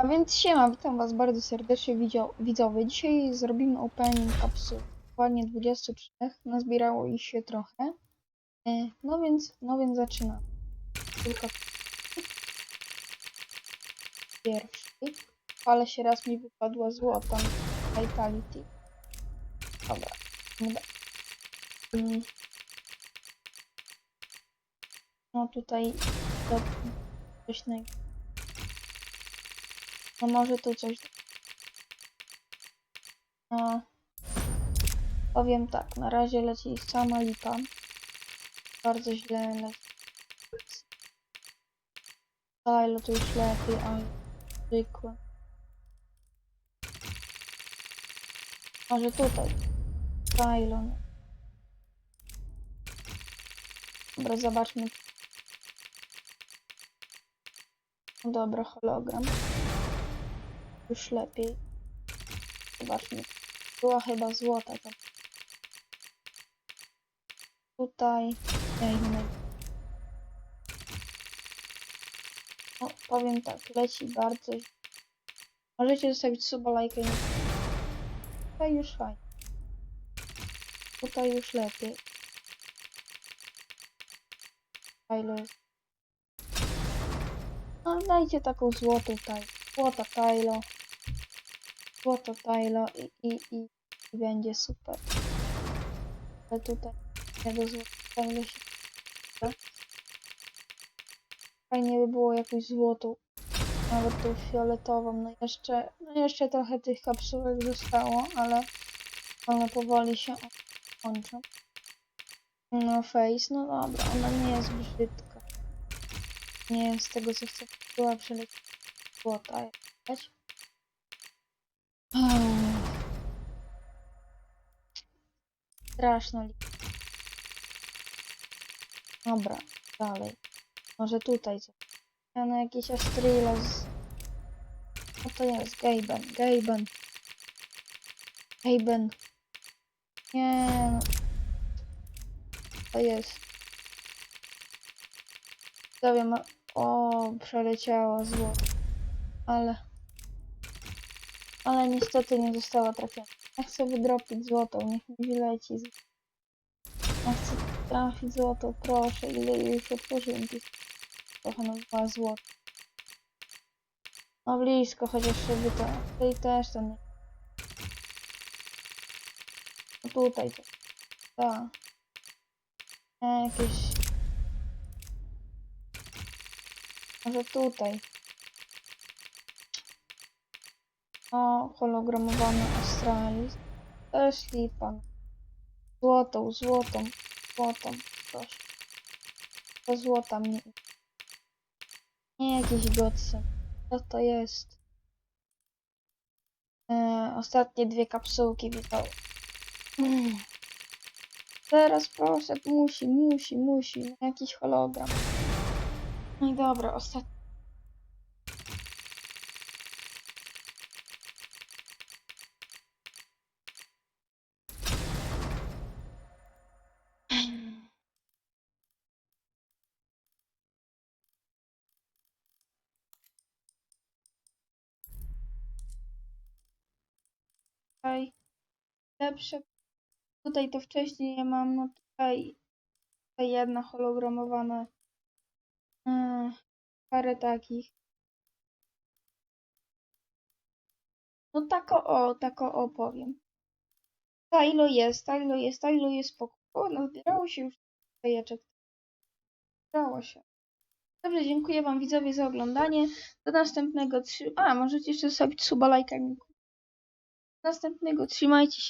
A więc siema, witam was bardzo serdecznie widzio- widzowie. Dzisiaj zrobimy opening kapsuł. Dokładnie 23. Nazbierało ich się trochę. E, No więc, no więc zaczynamy. Tylko pierwszy. Ale się raz mi wypadła złota. Vitality. Dobra. Mm. No tutaj coś naj... No może tu coś. No. Powiem tak, na razie leci sama lipa. Bardzo źle leci. Tyle to już lepiej, ale zwykłe. Może tutaj. Tylon. Dobra, zobaczmy. Dobra, hologram. Już lepiej. Zobaczmy. Była chyba złota tam. Tutaj. Nie, nie. No, powiem tak, leci bardzo. Możecie zostawić suba, lajka i. Tutaj już fajnie. Tutaj już lepiej. Tylo jest. No dajcie taką złotą taj. Złota Tylo. Złoto Tylo i, i, i, i będzie super. Ale tutaj tego złota się. Fajnie by było jakąś złotą. Nawet tą fioletową. No jeszcze, no jeszcze trochę tych kapsułek zostało, ale one powoli się kończą. No face, no dobra, ona nie jest brzydka. Nie jest z tego co chcę. Była przelecieć złota jakaś. Straszno li- Dobra, dalej. Może tutaj coś. Ja na jakiś Astrila z... Co to jest? Gaben, Gaben. Gaben. Nie no. To jest. Zawiem, o, przeleciała zło. Ale. Ale niestety nie została trafiona. Ja chcę wydropić złotą, niech mi wyleci. z- Ja chcę trafić złotą, proszę, ile już otworzyłem tych. Dwa złote. No blisko, chociaż żeby to. Tutaj też to nie. No tutaj to. E, Jakieś. Może tutaj. O, hologramowane Astralis. Też lipa. Złotą, złotą, złotą, proszę. To złota mnie. Nie jakieś godsy. Co to jest? E, ostatnie dwie kapsułki widział. Mm. Teraz proszę, musi, musi, musi. Jakiś hologram. No i dobra, ostatni. Tutaj lepsze. Tutaj to wcześniej nie mam, no tutaj, tutaj jedna hologramowana. Yy, parę takich. No tako o, tako o powiem. Tajlo jest, tajlo jest, tajlo jest spoko. O, nazbierało się już jajeczek. Zbierało się. Dobrze, dziękuję wam widzowie za oglądanie. Do następnego. A, możecie jeszcze zostawić suba, lajka. Do następnego, trzymajcie się.